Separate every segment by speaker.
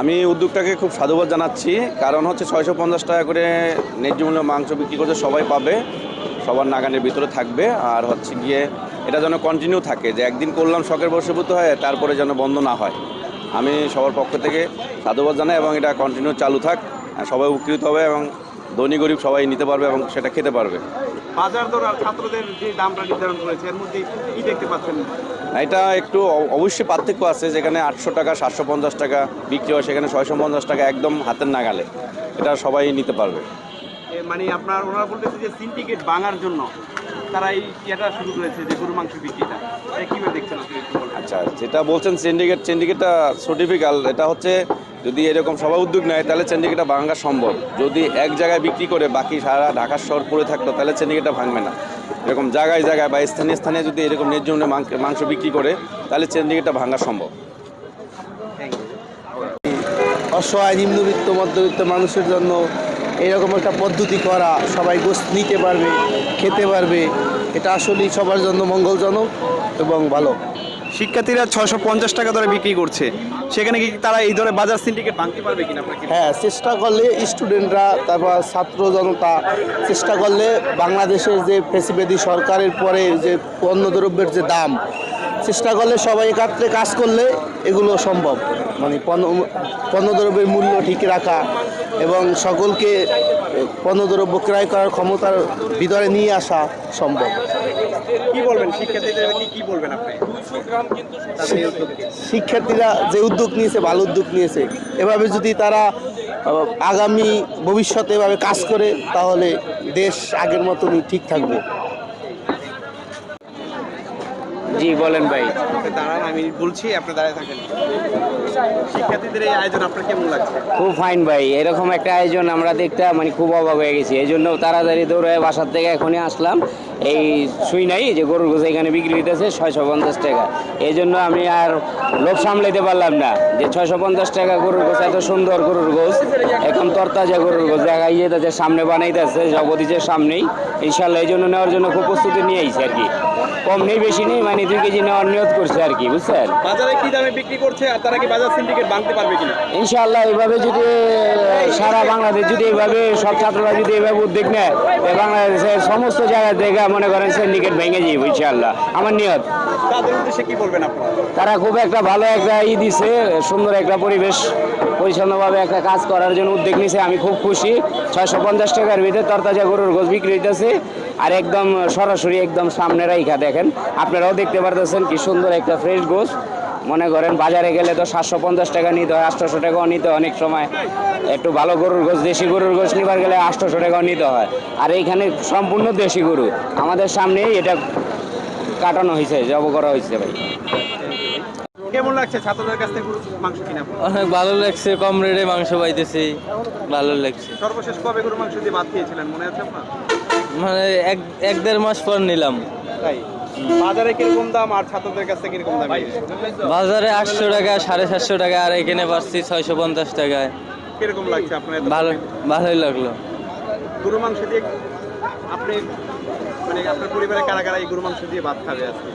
Speaker 1: আমি উদ্যোগটাকে খুব সাধুবাদ জানাচ্ছি। কারণ হচ্ছে ছয়শো পঞ্চাশ টাকা করে ন্যায্য মূল্য মাংস বিক্রি করতে সবাই পাবে, সবার নাগানের ভিতরে থাকবে। আর হচ্ছে গিয়ে এটা যেন কন্টিনিউ থাকে, যে একদিন করলাম শখের বশীভূত হয় তারপরে যেন বন্ধ না হয়। আমি সবার পক্ষ থেকে সাধুবাদ জানাই এবং এটা কন্টিনিউ চালু থাক। সবাই উপকৃত হবে এবং ধনী গরিব সবাই নিতে পারবে এবং সেটা খেতে পারবে।
Speaker 2: বাজার দর আর ছাত্রদের যে দামটা নির্ধারণ করেছে এর মধ্যে কি দেখতে পাচ্ছেন?
Speaker 1: এটা একটু অবশ্যই পার্থক্য আছে যেখানে আটশো টাকা সাতশো পঞ্চাশ টাকা বিক্রি হয় সেখানে ছয়শো পঞ্চাশ টাকা একদম হাতের নাগালে। এটা সবাই নিতে পারবে।
Speaker 2: মানে আপনার ওনারা বলতেছে যে সিন্ডিকেট ভাঙার জন্য। তারা এই ইয়েটা শুরু করেছে যে গরু মাংস বিক্রিটা। কীভাবে দেখছেন আপনি
Speaker 1: আচ্ছা যেটা বলছেন সিন্ডিকেট সিন্ডিকেটটা সার্টিফিকাল এটা হচ্ছে যদি এরকম সবাই উদ্যোগ নেয় তাহলে সিন্ডিকেটটা ভাঙা সম্ভব। যদি এক জায়গায় বিক্রি করে বাকি সারা ঢাকার শহর পড়ে থাকতো তাহলে সিন্ডিকেটটা ভাঙবে না। এরকম জায়গায় জায়গায় বা স্থানীয় স্থানে যদি এরকম ন্যায্য মাংস- বিক্রি করে তাহলে সিন্ডিকেটটা ভাঙা সম্ভব।
Speaker 3: অসহায় নিম্নবিত্ত মধ্যবিত্ত মানুষের জন্য এরকম একটা পদ্ধতি করা সবাই গোস্ত নিতে পারবে খেতে পারবে এটা আসলেই সবার জন্য মঙ্গলজনক এবং ভালো।
Speaker 2: শিক্ষার্থীরা ছয়শো পঞ্চাশ টাকা দরে বিক্রি করছে। সেখানে কি তারা এই ধরে বাজার সিন্ডিকেট ভাঙতে পারবে কিনা
Speaker 3: হ্যাঁ চেষ্টা করলে স্টুডেন্টরা তারপর ছাত্র জনতা চেষ্টা করলে বাংলাদেশের যে ফেসিবেদি সরকারের পরে যে পণ্যদ্রব্যের যে দাম চেষ্টা করলে সবাই একাত্রে কাজ করলে এগুলো সম্ভব। মানে পণ্য পণ্যদ্রব্যের মূল্য ঠিক রাখা এবং সকলকে পণ্যদ্রব্য ক্রয় করার ক্ষমতার ভিতরে নিয়ে আসা সম্ভব।
Speaker 2: কি বলবেন? কি বলবেন আপনি?
Speaker 3: শিক্ষার্থীরা যে উদ্যোগ নিয়েছে ভালো উদ্যোগ নিয়েছে এভাবে যদি তারা আগামী ভবিষ্যতে এভাবে কাজ করে তাহলে দেশ আগের মতনই ঠিক থাকবে।
Speaker 4: জি বলেন ভাই।
Speaker 2: দাঁড়ান আমি বলছি আপনি দাঁড়িয়ে থাকেন। শিক্ষার্থীদের এই আয়োজন আপনার কেমন লাগছে?
Speaker 4: খুব ফাইন ভাই এরকম একটা আয়োজন আমরা দেখতে মানে খুব অবাক হয়ে গেছি। এই জন্য তাড়াতাড়ি দৌড়ে বাসার থেকে এখনই আসলাম। এই শুই নাই যে গরুর গোছ এখানে বিক্রি হইতেছে ছয়শো পঞ্চাশ টাকা। এই জন্য আমি আর লোভ সামলাইতে পারলাম না যে ছয়শো পঞ্চাশ টাকা গরুর গোছ এত সুন্দর গরুর গোছ এখন তরতাজা গরুর গোছ দেখা যাইতেছে সামনে বানাইতেছে জগদীজের সামনেই। ইনশাল্লাহ এই জন্য নেওয়ার জন্য খুব প্রস্তুতি নিয়ে আইছি আর কি। কম নেই বেশি নেই মানে দুই কেজি নেওয়ার নিয়ত করছে আর কি বুঝছেন?
Speaker 2: বাজারে কি দামে বিক্রি করছে আর তারা কি বাজার সিন্ডিকেট ভাঙতে পারবে কিনা?
Speaker 4: ইনশাআল্লাহ এভাবে যদি সারা বাংলাদেশ যদি এভাবে সব ছাত্ররা যদি এভাবে উদ্যোগ নেয় বাংলাদেশের সমস্ত জায়গা থেকে মনে করেন সিন্ডিকেট ভেঙে যাবে ইনশাআল্লাহ আমার নিয়ত।
Speaker 2: তাদের উদ্দেশ্যে কি বলবেন আপনারা?
Speaker 4: তারা খুব একটা ভালো একটা ই দিছে সুন্দর একটা পরিবেশ পরিচ্ছন্নভাবে একটা কাজ করার জন্য উদ্যোগ নিছে আমি খুব খুশি। ছয়শো পঞ্চাশ টাকার ভিতরে তরতাজা গরুর গোছ বিক্রি হইতেছে। আর একদম সরাসরি একদম সামনে রাইখা দেখেন। আপনারাও দেখতে পারতেছেন কি সুন্দর একটা ফ্রেশ গোছ মনে করেন বাজারে গেলে তো সাতশো পঞ্চাশ টাকা নিতে হয় আটশোশো টাকাও নিতে হয় অনেক সময়। একটু ভালো গরুর গোছ দেশি গরুর গোছ নিবার গেলে আটশোশো টাকাও নিতে হয়। আর এইখানে সম্পূর্ণ দেশি গরু। আমাদের সামনেই এটা কাটানো হয়েছে জব করা হয়েছে ভাই।
Speaker 2: কেমন লাগছে ছাত্রদের কাছ থেকে মাংস কিনা?
Speaker 5: অনেক ভালো লাগছে কম রেটে মাংস পাইতেছি ভালো লাগছে।
Speaker 2: সর্বশেষ কবে গরুর মাংস দিয়ে ভাত খেয়েছিলেন মনে আছে আপনার?
Speaker 5: মানে এক এক দেড় মাস পর নিলাম।
Speaker 2: তাই? বাজারে কীরকম দাম আর ছাত্রদের কাছে কীরকম দাম
Speaker 5: বাজারে আটশো টাকা সাড়ে সাতশো টাকা আর এখানে পাচ্ছি ছয়শো পঞ্চাশ টাকায়।
Speaker 2: কীরকম লাগছে আপনার
Speaker 5: ভালো ভালোই লাগল।
Speaker 2: গরু মাংস দিয়ে আপনি মানে আপনার পরিবারে কারা কারা এই গরু মাংস দিয়ে ভাত খাবে আজকে?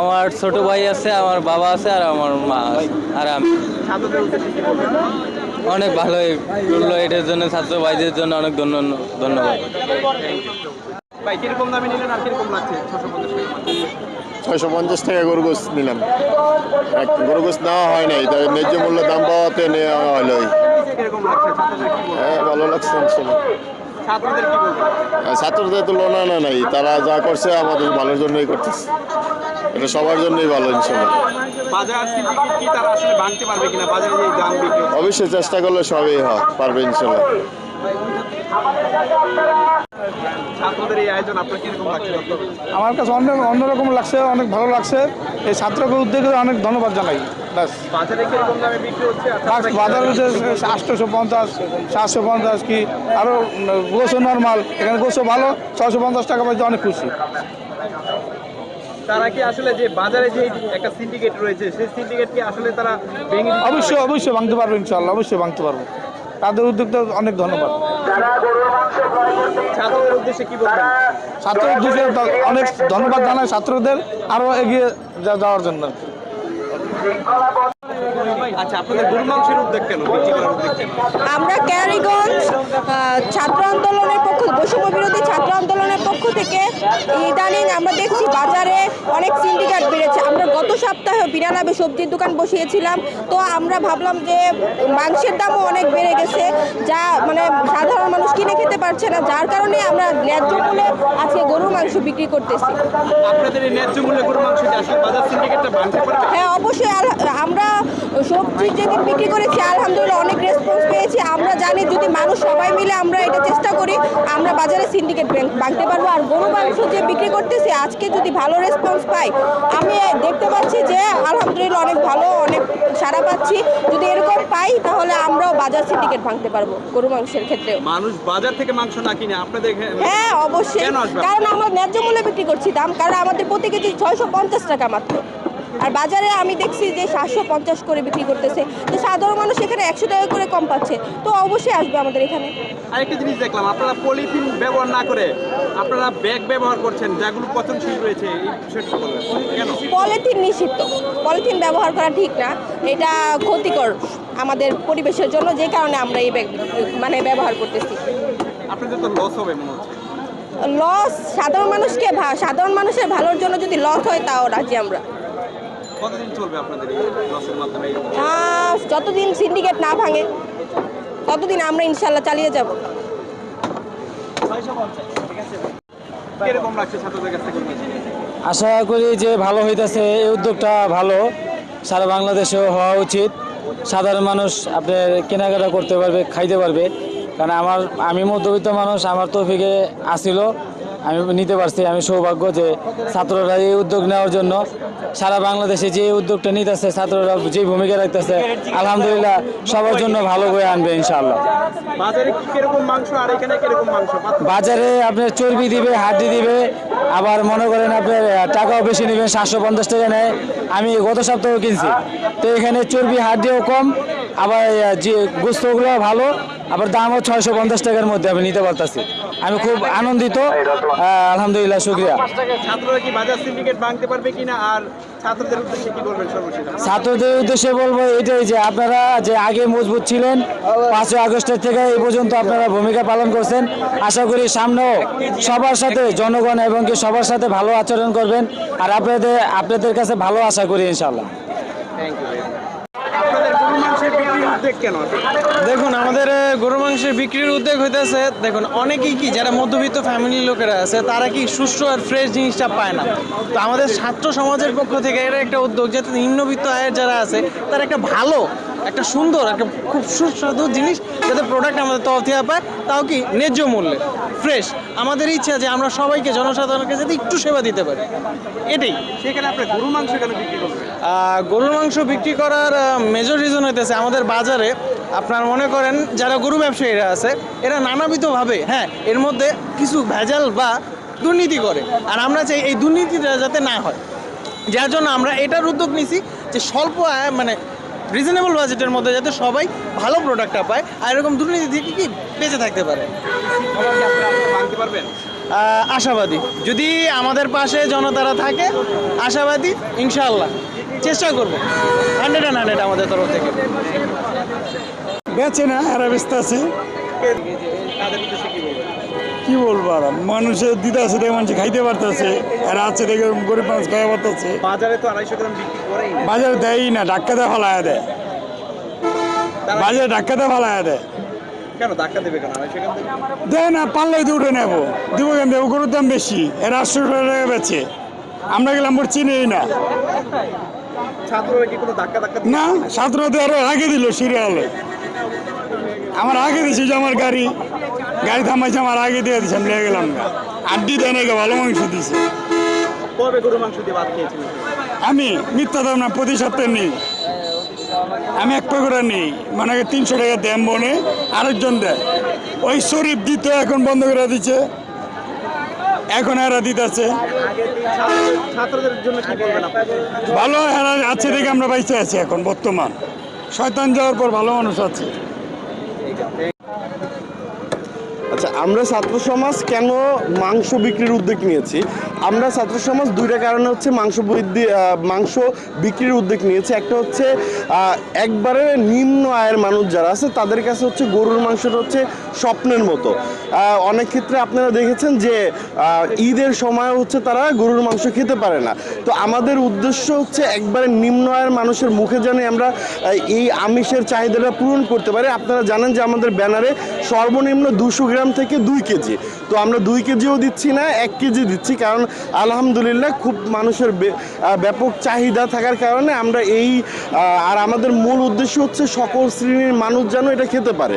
Speaker 5: আমার ছোট ভাই আছে আমার বাবা আছে আর আমার মা আছে আর আমি।
Speaker 2: ছাত্রদের উদ্দেশ্যে কি বলবেন?
Speaker 5: অনেক ভালোই করল এটার জন্য ছাত্র ভাইদের জন্য অনেক ধন্য- ধন্যবাদ।
Speaker 2: ভাই কীরকম দামে নিলেন আর কীরকম লাগছে ছশো পঞ্চাশ টাকা
Speaker 6: ছয়শো পঞ্চাশ টাকা গরু গোস নিলাম। এক গরু গোস নেওয়া হয় নাই তাই ন্যায্য মূল্য দাম পাওয়াতে নেওয়া হলো। হ্যাঁ ভালো লাগছে।
Speaker 2: ছাত্রদের কি বলবেন?
Speaker 6: আর ছাত্রদের তো লোনা না নাই তারা যা করছে আমাদের ভালোর জন্যই করতেছে। এটা সবার জন্যই ভালো ইনশাল্লাহ।
Speaker 2: বাজার কি তারা আসলে ভাঙতে পারবে কিনা? বাজারে যে দাম বিক্রি
Speaker 6: অবশ্যই চেষ্টা করলে সবই হয় পারবে ইনশাল্লাহ।
Speaker 7: আমার কাছে অনেক অন্যরকম লাগছে অনেক ভালো লাগছে। এই ছাত্রকে উদ্যোগে অনেক ধন্যবাদ জানাই ব্যাস।
Speaker 2: বাজারে হচ্ছে?
Speaker 7: বাজার হচ্ছে আটশোশো পঞ্চাশ সাতশো পঞ্চাশ কি আরও গোসো নর্মাল এখানে গোসো ভালো ছশো পঞ্চাশ টাকা পাইতে অনেক খুশি।
Speaker 2: তারা কি আসলে যে বাজারে যে একটা সিন্ডিকেট রয়েছে সেই সিন্ডিকেট কি আসলে তারা ভেঙে দিতে
Speaker 7: অবশ্যই অবশ্যই ভাঙতে পারব ইনশাল্লাহ অবশ্যই ভাঙতে পারব। তাদের উদ্যোগটা অনেক ধন্যবাদ।
Speaker 2: ছাত্রদের উদ্দেশ্যে কি বলবেন?
Speaker 7: ছাত্র উদ্যোগে অনেক ধন্যবাদ জানাই ছাত্রদের আরও এগিয়ে যাওয়ার জন্য।
Speaker 2: আচ্ছা আপনাদের মাংসের উদ্যোগ কেন?
Speaker 8: আমরা ক্যারিগঞ্জ ছাত্র আন্দোলনের পক্ষ বৈষম্য বিরোধী ছাত্র আন্দোলনের পক্ষ থেকে ইদানিং আমরা দেখছি বাজারে অনেক সিন্ডিকেট বেড়েছে। আমরা গত সপ্তাহে বিরানব্বে সবজির দোকান বসিয়েছিলাম তো আমরা ভাবলাম যে মাংসের দামও অনেক বেড়ে গেছে যা মানে সাধারণ মানুষ কিনে খেতে পারছে না যার কারণে আমরা ন্যায্য মূল্যে আজকে গরুর মাংস বিক্রি করতেছি।
Speaker 2: আপনাদের এই ন্যায্য মূল্যে গরু মাংস আসলে বাজার সিন্ডিকেটটা ভাঙতে পারবে?
Speaker 8: হ্যাঁ অবশ্যই আমরা সবজি যেদিন বিক্রি করেছি আলহামদুলিল্লাহ অনেক রেসপন্স পেয়েছি। আমরা জানি যদি মানুষ সবাই মিলে আমরা এটা চেষ্টা করি আমরা বাজারে সিন্ডিকেট ভাঙতে পারব। আর গরু মাংস যে বিক্রি করতেছি আজকে যদি ভালো রেসপন্স পাই আমি দেখতে পাচ্ছি যে আলহামদুলিল্লাহ অনেক ভালো অনেক সাড়া পাচ্ছি। যদি এরকম পাই তাহলে আমরাও বাজার সিন্ডিকেট ভাঙতে পারব গরু মাংসের ক্ষেত্রে
Speaker 2: মানুষ বাজার থেকে মাংস না কিনে আপনাদের
Speaker 8: হ্যাঁ অবশ্যই। কারণ আমরা ন্যায্য মূল্যে বিক্রি করছি দাম কারণ আমাদের প্রতি কেজি ছয়শো পঞ্চাশ টাকা মাত্র। আর বাজারে আমি দেখছি যে সাতশো পঞ্চাশ করে বিক্রি করতেছে। তো সাধারণ মানুষ এখানে একশো টাকা করে কম পাচ্ছে। তো অবশ্যই আসবে আমাদের এখানে।
Speaker 2: আরেকটা জিনিস দেখলাম আপনারা পলিথিন ব্যবহার না করে আপনারা ব্যাগ ব্যবহার করছেন যেগুলো পচনশীল রয়েছে
Speaker 8: পলিথিন নিষিদ্ধ। পলিথিন ব্যবহার করা ঠিক না। এটা ক্ষতিকর আমাদের পরিবেশের জন্য যে কারণে আমরা এই ব্যাগ মানে ব্যবহার করতেছি।
Speaker 2: আপনাদের তো লস হবে মনে হচ্ছে।
Speaker 8: লস সাধারণ মানুষকে সাধারণ মানুষের ভালোর জন্য যদি লস হয় তাও রাজি আমরা।
Speaker 2: কতদিন চলবে আপনাদের এই লসের মাধ্যমে
Speaker 8: যতদিন সিন্ডিকেট না ভাঙে ততদিন আমরা ইনশাল্লাহ চালিয়ে যাব।
Speaker 5: আশা করি যে ভালো হইতেছে এই উদ্যোগটা ভালো। সারা বাংলাদেশেও হওয়া উচিত। সাধারণ মানুষ আপনার কেনাকাটা করতে পারবে খাইতে পারবে। কারণ আমার আমি মধ্যবিত্ত মানুষ আমার তৌফিকে আসিল। আমি নিতে পারছি আমি সৌভাগ্য যে ছাত্ররা এই উদ্যোগ নেওয়ার জন্য সারা বাংলাদেশে যে উদ্যোগটা নিতেছে ছাত্ররা যে ভূমিকা রাখতেছে আলহামদুলিল্লাহ সবার জন্য ভালো বয়ে আনবে ইনশাআল্লাহ।
Speaker 2: বাজারে
Speaker 5: আপনার চর্বি দিবে হাড্ডি দিবে আবার মনে করেন আপনার টাকাও বেশি নেবেন সাতশো পঞ্চাশ টাকা নেয়। আমি গত সপ্তাহে কিনছি। তো এখানে চর্বি হাড্ডিও কম আবার যে গোস্তগুলো ভালো আবার দামও ছয়শো পঞ্চাশ টাকার মধ্যে আমি নিতে পারতাছি। আমি খুব আনন্দিত আলহামদুলিল্লাহ শুক্রিয়া।
Speaker 2: ছাত্রদের উদ্দেশ্যে
Speaker 5: বলব এটাই যে আপনারা যে আগে মজবুত ছিলেন পাঁচই আগস্টের থেকে এই পর্যন্ত আপনারা ভূমিকা পালন করছেন। আশা করি সামনেও সবার সাথে জনগণ এবং কি সবার সাথে ভালো আচরণ করবেন। আর আপনাদের আপনাদের কাছে ভালো আশা করি ইনশাল্লাহ
Speaker 2: গরু মাংসের উদ্যোগ কেন?
Speaker 9: দেখুন, আমাদের গরু মাংসের বিক্রির উদ্যোগ হইতেছে, দেখুন, অনেকেই কি, যারা মধ্যবিত্ত ফ্যামিলির লোকেরা আছে, তারা কি সুস্থ আর ফ্রেশ জিনিসটা পায় না। তো আমাদের ছাত্র সমাজের পক্ষ থেকে এটা একটা উদ্যোগ যাতে নিম্নবিত্ত আয়ের যারা আছে, তারা একটা ভালো, একটা সুন্দর, একটা খুব সুস্বাদু জিনিস যাতে প্রোডাক্ট আমাদের তরফ থেকে পায়, তাও কি, ন্যায্য মূল্যে। ফ্রেশ আমাদের ইচ্ছা যে আমরা সবাইকে জনসাধারণকে যাতে একটু সেবা দিতে পারি। এটাই।
Speaker 2: সেখানে আপনি গরুর মাংস কেন বিক্রি করবেন?
Speaker 9: গরুর মাংস বিক্রি করার মেজর রিজন হইতেছে আমাদের বাজারে। আপনার মনে করেন যারা গরু ব্যবসায়ীরা আছে এরা নানাবিধভাবে হ্যাঁ এর মধ্যে কিছু ভেজাল বা দুর্নীতি করে। আর আমরা চাই এই দুর্নীতিটা যাতে না হয়। যার জন্য আমরা এটার উদ্যোগ নিছি যে স্বল্প আয় মানে রিজনেবল বাজেটের মধ্যে যাতে সবাই ভালো প্রোডাক্টটা পায় আর এরকম দুর্নীতি থেকে কি বেঁচে থাকতে পারে?
Speaker 2: পারবেন
Speaker 9: আশাবাদী। যদি আমাদের পাশে জনতারা থাকে আশাবাদী ইনশাল্লাহ চেষ্টা করব। হান্ড্রেড অ্যান্ড হান্ড্রেড আমাদের তরফ থেকে।
Speaker 10: বেচে না এরা ব্যস্ত আছে
Speaker 2: কি
Speaker 10: বলব আর? মানুষের দিতে আছে দেখে মানুষ খাইতে পারতেছে। এরা আছে দেখে গরিব মানুষ খাইতে পারতেছে।
Speaker 2: বাজারে তো আড়াইশো গ্রাম বিক্রি করেই না।
Speaker 10: বাজারে দেয়ই না ডাক্কাতে ফালায় দেয়। ডাক্কাতে দেয়।
Speaker 2: কেন ধাক্কা দেবে কেন?
Speaker 10: দেয় না পারলে তো উঠে নেব। দিব কেন? দেবো গরুর দাম বেশি। এরা আটশো টাকা বেচে। আমরা গেলাম ওর চিনেই না।
Speaker 2: ছাত্ররা
Speaker 10: না আরও আগে দিল সিরিয়ালে। আমার আগে দিছি যে আমার গাড়ি। গাড়ি থামাইছে আমার আগে দিয়ে দিছে আমি গেলাম গা। আড্ডি দেয় নাকি ভালো মাংস দিছে। আমি মিথ্যা দাম না প্রতি সপ্তাহে নেই। আমি এক করে নেই। মানে তিনশো টাকা দেন বনে আরেকজন দেয়। ওই শরীফ দিতে এখন বন্ধ করে দিচ্ছে। এখন এরা দিতেছে। ভালো এরা আছে দেখে আমরা বাইচে আছি এখন বর্তমান। শয়তান যাওয়ার পর ভালো মানুষ আছে।
Speaker 6: আচ্ছা
Speaker 11: আমরা ছাত্র সমাজ কেন মাংস বিক্রির উদ্যোগ নিয়েছি? আমরা ছাত্র সমাজ দুইটা কারণে হচ্ছে মাংস বৃদ্ধি মাংস বিক্রির উদ্যোগ নিয়েছি। একটা হচ্ছে একবারে নিম্ন আয়ের মানুষ যারা আছে, তাদের কাছে হচ্ছে গরুর মাংসটা হচ্ছে স্বপ্নের মতো। অনেক ক্ষেত্রে আপনারা দেখেছেন যে ঈদের সময় হচ্ছে তারা গরুর মাংস খেতে পারে না। তো আমাদের উদ্দেশ্য হচ্ছে একবারে নিম্ন আয়ের মানুষের মুখে যেন আমরা এই আমিষের চাহিদাটা পূরণ করতে পারি। আপনারা জানেন যে আমাদের ব্যানারে সর্বনিম্ন দুশো গ্রাম থেকে দুই কেজি। তো আমরা দুই কেজিও দিচ্ছি না, এক কেজি দিচ্ছি কারণ আলহামদুলিল্লাহ খুব মানুষের ব্যাপক চাহিদা থাকার কারণে আমরা এই আর আমাদের মূল উদ্দেশ্য হচ্ছে সকল শ্রেণির মানুষ যেন এটা খেতে পারে।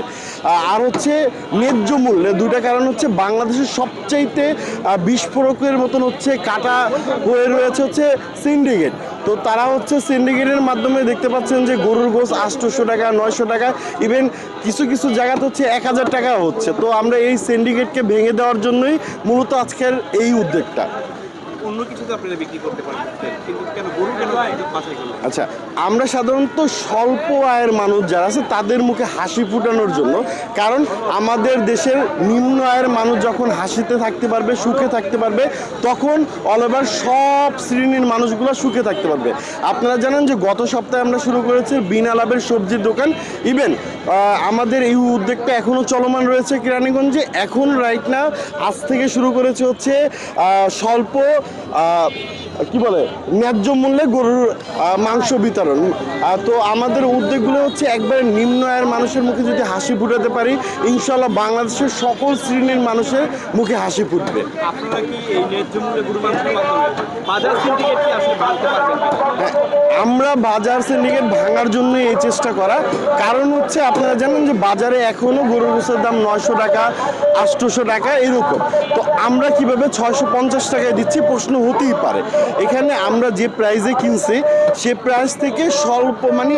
Speaker 11: আর হচ্ছে ন্যায্য মূল্যে, দুইটা কারণ হচ্ছে বাংলাদেশের সবচাইতে বিস্ফোরকের মতন হচ্ছে কাটা হয়ে রয়েছে হচ্ছে সিন্ডিকেট তো তারা হচ্ছে সিন্ডিকেটের মাধ্যমে দেখতে পাচ্ছেন যে গরুর গোস আটশোশো টাকা, নয়শো টাকা ইভেন কিছু কিছু জায়গাতে হচ্ছে এক হাজার টাকা হচ্ছে। তো আমরা এই সিন্ডিকেটকে ভেঙে দেওয়ার জন্যই মূলত আজকের এই উদ্যোগটা। আচ্ছা আমরা সাধারণত স্বল্প আয়ের মানুষ যারা আছে, তাদের মুখে হাসি ফুটানোর জন্য। কারণ আমাদের দেশের নিম্ন আয়ের মানুষ যখন হাসিতে থাকতে পারবে, সুখে থাকতে পারবে, তখন অল ওভার সব শ্রেণির মানুষগুলো সুখে থাকতে পারবে। আপনারা জানেন যে গত সপ্তাহে আমরা শুরু করেছি বিনা লাভের সবজির দোকান। ইভেন আমাদের এই উদ্যোগটা এখনও চলমান রয়েছে কেরানীগঞ্জে। এখন রাইট না আজ থেকে শুরু করেছে হচ্ছে স্বল্প Uh, কি বলে ন্যায্য মূল্যে গরুর মাংস বিতরণ। তো আমাদের উদ্যোগগুলো হচ্ছে একবারে নিম্ন আয়ের মানুষের মুখে যদি হাসি ফুটাতে পারি ইনশাল্লাহ বাংলাদেশের সকল শ্রেণির মানুষের মুখে হাসি ফুটবে? হ্যাঁ, আমরা বাজার সিন্ডিকেট ভাঙার জন্য এই চেষ্টা করা। কারণ হচ্ছে আপনারা জানেন যে বাজারে এখনও গরুর গোসের দাম নয়শো টাকা আটশোশো টাকা এরকম। তো আমরা কীভাবে ছয়শো পঞ্চাশ টাকায় দিচ্ছি প্রশ্ন হতেই পারে। এখানে আমরা যে প্রাইসে কিনছি, সে প্রাইস থেকে স্বল্প মানে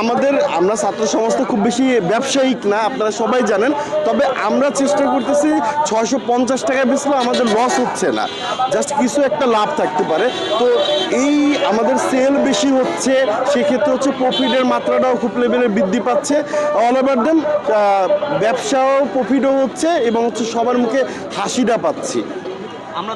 Speaker 11: আমাদের, আমরা ছাত্র তো খুব বেশি ব্যবসায়িক না, আপনারা সবাই জানেন, তবে আমরা চেষ্টা করতেছি ছয়শো পঞ্চাশ টাকায় বেচলেও আমাদের লস হচ্ছে না। জাস্ট কিছু একটা লাভ থাকতে পারে। তো এই আমাদের সেল বেশি হচ্ছে, সেক্ষেত্রে হচ্ছে প্রফিটের মাত্রাটাও খুব লেভেলে বৃদ্ধি পাচ্ছে। অল ওভার দেন ব্যবসাও প্রফিটও হচ্ছে এবং হচ্ছে সবার মুখে হাসিটা পাচ্ছি।
Speaker 2: আমরা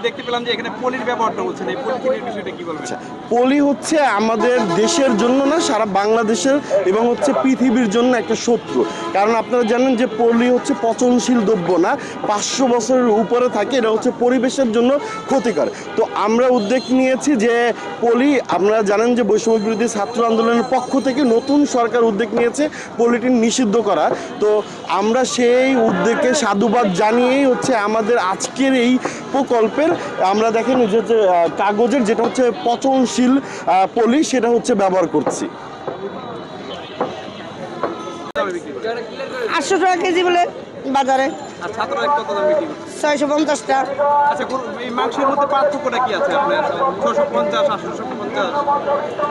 Speaker 2: বলবেন?
Speaker 11: পলি হচ্ছে আমাদের দেশের জন্য না, সারা বাংলাদেশের এবং হচ্ছে পৃথিবীর জন্য একটা শত্রু। কারণ আপনারা জানেন যে পলি হচ্ছে পচনশীল দ্রব্য না, পাঁচশো বছরের উপরে থাকে, এটা হচ্ছে পরিবেশের জন্য ক্ষতিকর। তো আমরা উদ্যোগ নিয়েছি যে পলি, আপনারা জানেন যে বৈষম্য বিরোধী ছাত্র আন্দোলনের পক্ষ থেকে নতুন সরকার উদ্যোগ নিয়েছে পলিটিন নিষিদ্ধ করা। তো আমরা সেই উদ্যোগকে সাধুবাদ জানিয়েই হচ্ছে আমাদের আজকের এই প্রকল্পের আমরা দেখেন যে যে, কাগজের যেটা হচ্ছে পচনশীল পলি সেটা হচ্ছে ব্যবহার করছি।
Speaker 8: আটশো টাকা কেজি বলে বাজারে।
Speaker 2: করছে
Speaker 8: ছয়শো পঞ্চাশটা।
Speaker 2: আচ্ছা মধ্যে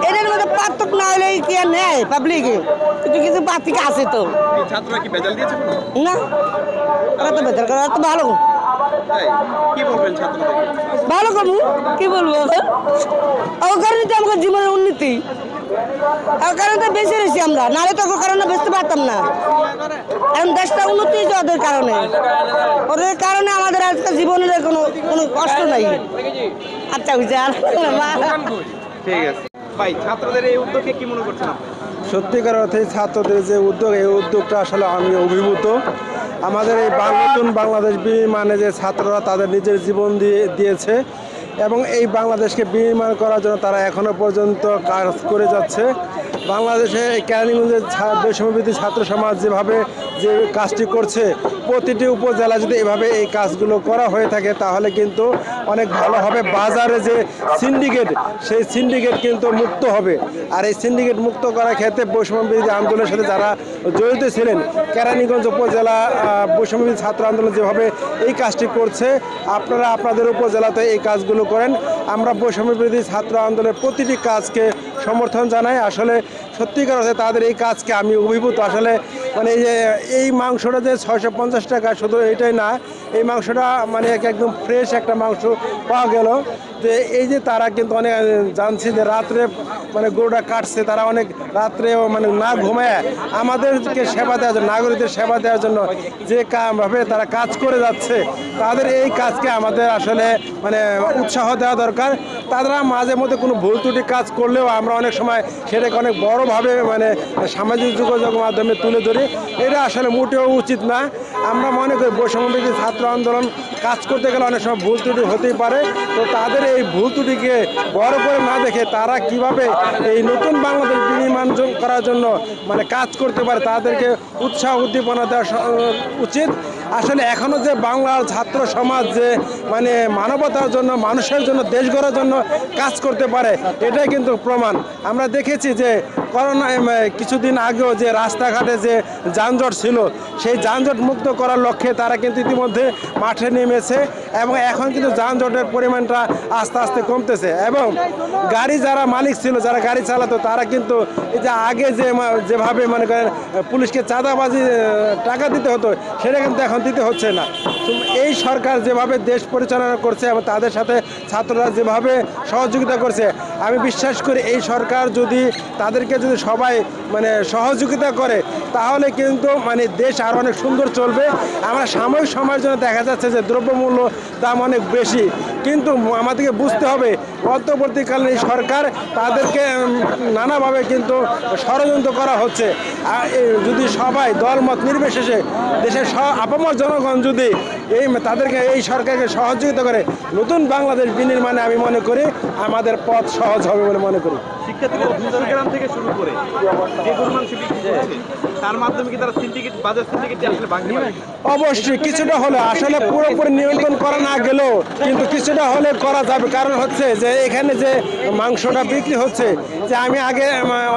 Speaker 8: এটার পার্থক্য না হলে কি আর নেয় পাবলিকে কিছু কিছু পার্থক্য আছে তো। না ওরা তো বেতন করে তো ভালো।
Speaker 2: তাই কি বলবেন ছাত্রদের
Speaker 8: ভালো কমু। কি বলব? ওর কারণে তো আমাদের জীবনের উন্নতি। ওর কারণে তো বেঁচে রয়েছি আমরা। নাহলে তো ওর কারণে বেঁচতে পারতাম না। এখন দেশটা উন্নতি হয়েছে ওদের কারণে। ওদের কারণে আমাদের আজকে জীবনের কোনো কোনো কষ্ট নাই। আচ্ছা বুঝছে আর
Speaker 2: ঠিক আছে। ভাই ছাত্রদের এই উদ্যোগে কি মনে করছেন
Speaker 12: সত্যিকার অর্থে ছাত্রদের যে উদ্যোগ এই উদ্যোগটা আসলে আমি অভিভূত। আমাদের এই নতুন বাংলাদেশ বিনির্মাণে যে ছাত্ররা তাদের নিজের জীবন দিয়ে দিয়েছে এবং এই বাংলাদেশকে বিনির্মাণ করার জন্য তারা এখনও পর্যন্ত কাজ করে যাচ্ছে। বাংলাদেশে ছা- বৈষম্যবিধি ছাত্র সমাজ যেভাবে যে কাজটি করছে, প্রতিটি উপজেলা যদি এভাবে এই কাজগুলো করা হয়ে থাকে, তাহলে কিন্তু অনেক ভালো হবে। বাজারে যে সিন্ডিকেট সেই সিন্ডিকেট কিন্তু মুক্ত হবে। আর এই সিন্ডিকেট মুক্ত করার ক্ষেত্রে বৈষম্যবিরোধী আন্দোলনের সাথে যারা জড়িত ছিলেন, কেরানীগঞ্জ উপজেলা বৈষম্যবিরোধী ছাত্র আন্দোলন যেভাবে এই কাজটি করছে, আপনারা আপনাদের উপজেলাতে এই কাজগুলো করেন। আমরা বৈষম্যবিরোধী ছাত্র আন্দোলনের প্রতিটি কাজকে সমর্থন জানাই। আসলে সত্যিকার অর্থে তাদের এই কাজকে আমি অভিভূত। আসলে মানে এই যে, এই মাংসটা যে ছয়শো পঞ্চাশ টাকা শুধু এটাই না, এই মাংসটা মানে এক- একদম ফ্রেশ একটা মাংস পাওয়া গেল। যে এই যে তারা কিন্তু অনেক জানছি যে রাত্রে মানে গরুটা কাটছে, তারা অনেক রাত্রে মানে না ঘুমায়। আমাদেরকে সেবা দেওয়ার জন্য, নাগরিকদের সেবা দেওয়ার জন্য যে কামভাবে তারা কাজ করে যাচ্ছে, তাদের এই কাজকে আমাদের আসলে মানে উৎসাহ দেওয়া দরকার। তারা মাঝে মধ্যে কোনো ভুল ত্রুটি কাজ করলেও আমরা অনেক সময় সেটাকে অনেক বড়োভাবে মানে সামাজিক যোগাযোগ মাধ্যমে তুলে ধরি। এটা আসলে মোটেও উচিত না। আমরা মনে করি বৈষম্যবিরোধী ছাত্র আন্দোলন কাজ করতে গেলে অনেক সময় ভুল ত্রুটি হতেই পারে। তো তাদের এই ভুল ত্রুটিকে বড় করে না দেখে তারা কীভাবে এই নতুন বাংলাদেশ বিনির্মাণ করার জন্য মানে কাজ করতে পারে, তাদেরকে উৎসাহ উদ্দীপনা দেওয়া উচিত। আসলে এখনও যে বাংলার ছাত্র সমাজ যে মানে মানবতার জন্য, মানুষের জন্য, দেশ গড়ার জন্য কাজ করতে পারে, এটাই কিন্তু প্রমাণ। আমরা দেখেছি যে করোনা কিছুদিন আগেও যে রাস্তাঘাটে যে যানজট ছিল, সেই যানজট মুক্ত করার লক্ষ্যে তারা কিন্তু ইতিমধ্যে মাঠে নেমেছে এবং এখন কিন্তু যানজটের পরিমাণটা আস্তে আস্তে কমতেছে। এবং গাড়ি যারা মালিক ছিল, যারা গাড়ি চালাতো, তারা কিন্তু এই যে আগে যে যেভাবে মনে করেন পুলিশকে চাঁদাবাজি টাকা দিতে হতো, সেটা কিন্তু এখন দিতে হচ্ছে না। এই সরকার যেভাবে দেশ পরিচালনা করছে এবং তাদের সাথে ছাত্ররা যেভাবে সহযোগিতা করছে, আমি বিশ্বাস করি এই সরকার যদি তাদেরকে যদি সবাই মানে সহযোগিতা করে, তাহলে কিন্তু মানে দেশ আরও অনেক সুন্দর চলবে। আমরা সাময়িক সময়ের জন্য দেখা যাচ্ছে যে, দ্রব্যমূল্য দাম অনেক বেশি। কিন্তু আমাদেরকে বুঝতে হবে, অন্তর্বর্তীকালীন এই সরকার তাদেরকে নানাভাবে কিন্তু ষড়যন্ত্র করা হচ্ছে। যদি সবাই দলমত নির্বিশেষে দেশের আপামর জনগণ যদি এই, তাদেরকে, এই সরকারকে সহযোগিতা করে, নতুন বাংলাদেশ বিনির্মাণে আমি মনে করি, আমাদের পথ সহজ হবে বলে মনে করি।
Speaker 2: শিক্ষার্থীরা দুশো গ্রাম থেকে শুরু করে যে বিক্রি তার মাধ্যমে কি তারা সিন্ডিকেট বাজার সিন্ডিকেট আসলে ভাঙতে
Speaker 12: অবশ্যই কিছুটা হলে। আসলে পুরোপুরি নিয়ন্ত্রণ করা না গেলেও কিন্তু কিছুটা হলে করা যাবে। কারণ হচ্ছে যে এখানে যে মাংসটা বিক্রি হচ্ছে যে আমি আগে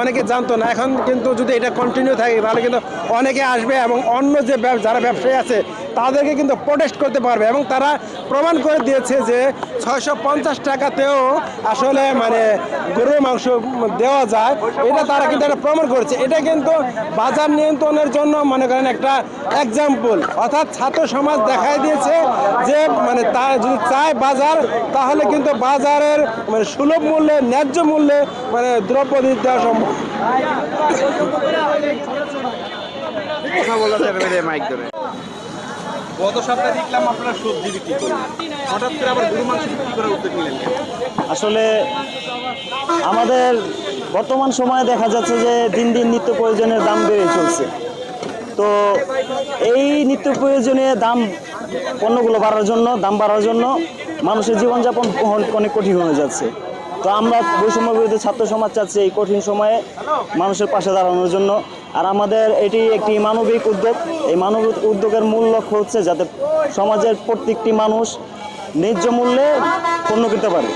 Speaker 12: অনেকে জানতো না। এখন কিন্তু যদি এটা কন্টিনিউ থাকে তাহলে কিন্তু অনেকে আসবে এবং অন্য যে যারা ব্যবসায়ী আছে তাদেরকে কিন্তু প্রোটেস্ট করতে পারবে এবং তারা প্রমাণ করে দিয়েছে যে ছয়শো পঞ্চাশ টাকাতেও আসলে মানে গরুর মাংস দেওয়া যায়। এটা তারা কিন্তু একটা প্রমাণ করেছে। এটা কিন্তু বাজার নিয়ন্ত্রণের জন্য মনে করেন একটা এক্সাম্পল অর্থাৎ ছাত্র সমাজ দেখাই দিয়েছে যে মানে তা যদি চায় বাজার, তাহলে কিন্তু বাজারের মানে সুলভ মূল্যে, ন্যায্য মূল্যে মানে দ্রব্য দেওয়া সম্ভব।
Speaker 2: কথা বলা যাবে মাইক ধরে। গত সপ্তাহে দেখলাম আপনারা সবজি বিক্রি হঠাৎ করে আবার গরু মাংস বিক্রি করার উদ্যোগ নিলেন
Speaker 13: আসলে আমাদের বর্তমান সময়ে দেখা যাচ্ছে যে দিন দিন নিত্য প্রয়োজনের দাম বেড়ে চলছে। তো এই নিত্য প্রয়োজনীয় দাম পণ্যগুলো বাড়ার জন্য, দাম বাড়ার জন্য মানুষের জীবনযাপন অন- অনেক কঠিন হয়ে যাচ্ছে। তো আমরা বৈষম্য বিরোধী ছাত্র সমাজ চাচ্ছি এই কঠিন সময়ে মানুষের পাশে দাঁড়ানোর জন্য। আর আমাদের এটি একটি মানবিক উদ্যোগ। এই মানবিক উদ্যোগের মূল লক্ষ্য হচ্ছে যাতে সমাজের প্রত্যেকটি মানুষ ন্যায্য মূল্যে পণ্য কিনতে পারে।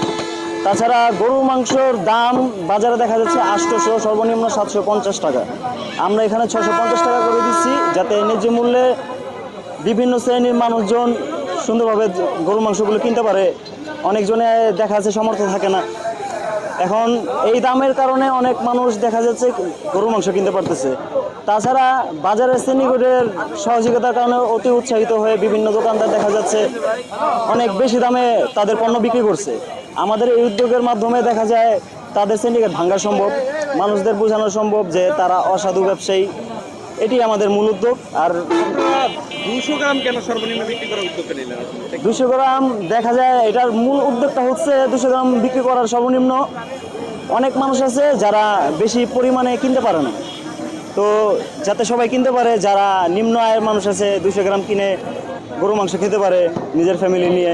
Speaker 13: তাছাড়া গরুর মাংসর দাম বাজারে দেখা যাচ্ছে আটশোশো, সর্বনিম্ন সাতশো পঞ্চাশ টাকা। আমরা এখানে ছশো পঞ্চাশ টাকা করে দিচ্ছি যাতে ন্যায্য মূল্যে বিভিন্ন শ্রেণির মানুষজন সুন্দরভাবে গরুর মাংসগুলো কিনতে পারে। অনেকজনে দেখা যাচ্ছে সমর্থ থাকে না। এখন এই দামের কারণে অনেক মানুষ দেখা যাচ্ছে গরুর মাংস কিনতে পারতেছে। তাছাড়া বাজারের শ্রেণীগুলোর সহযোগিতার কারণে অতি উৎসাহিত হয়ে বিভিন্ন দোকানদার দেখা যাচ্ছে অনেক বেশি দামে তাদের পণ্য বিক্রি করছে। আমাদের এই উদ্যোগের মাধ্যমে দেখা যায় তাদের সিন্ডিকেট ভাঙ্গা সম্ভব, মানুষদের বোঝানো সম্ভব যে তারা অসাধু ব্যবসায়ী। এটি আমাদের মূল উদ্যোগ, আর
Speaker 2: দুশো গ্রাম
Speaker 13: দেখা যায়, এটার মূল উদ্যোগটা হচ্ছে দুশো গ্রাম বিক্রি করার সর্বনিম্ন। অনেক মানুষ আছে যারা বেশি পরিমাণে কিনতে পারে না। তো যাতে সবাই কিনতে পারে যারা নিম্ন আয়ের মানুষ আছে দুশো গ্রাম কিনে গরু মাংস খেতে পারে নিজের ফ্যামিলি নিয়ে।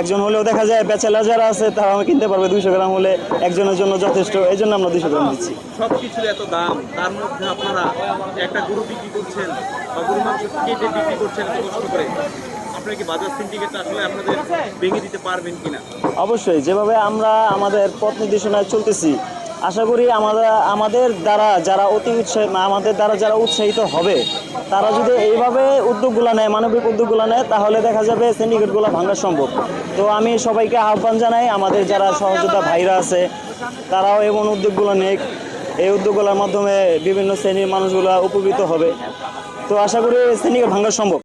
Speaker 13: একজন হলেও দেখা যায় ব্যাচেলার যারা আছে তারা আমি কিনতে পারবে দুশো গ্রাম হলে একজনের জন্য যথেষ্ট। এই জন্য আমরা দুশো গ্রাম দিচ্ছি।
Speaker 2: সব কিছুর এত দাম তার মধ্যে আপনারা একটা গরু বিক্রি করছেন বা গরু মাংস কেটে বিক্রি করছেন কষ্ট করে আপনারা কি বাজার সিন্ডিকেট আসলে আপনাদের ভেঙে দিতে পারবেন কিনা?
Speaker 13: অবশ্যই যেভাবে আমরা আমাদের পথ নির্দেশনায় চলতেছি আশা করি আমাদের আমাদের দ্বারা যারা অতি উৎসাহ, আমাদের দ্বারা যারা উৎসাহিত হবে, তারা যদি এইভাবে উদ্যোগগুলো নেয়, মানবিক উদ্যোগগুলো নেয়, তাহলে দেখা যাবে সিন্ডিকেটগুলো ভাঙা সম্ভব। তো আমি সবাইকে আহ্বান জানাই, আমাদের যারা সহযোদ্ধা ভাইরা আছে, তারাও এমন উদ্যোগগুলো নেক। এই উদ্যোগগুলোর মাধ্যমে বিভিন্ন শ্রেণির মানুষগুলো উপকৃত হবে। তো আশা করি সিন্ডিকেট ভাঙা সম্ভব।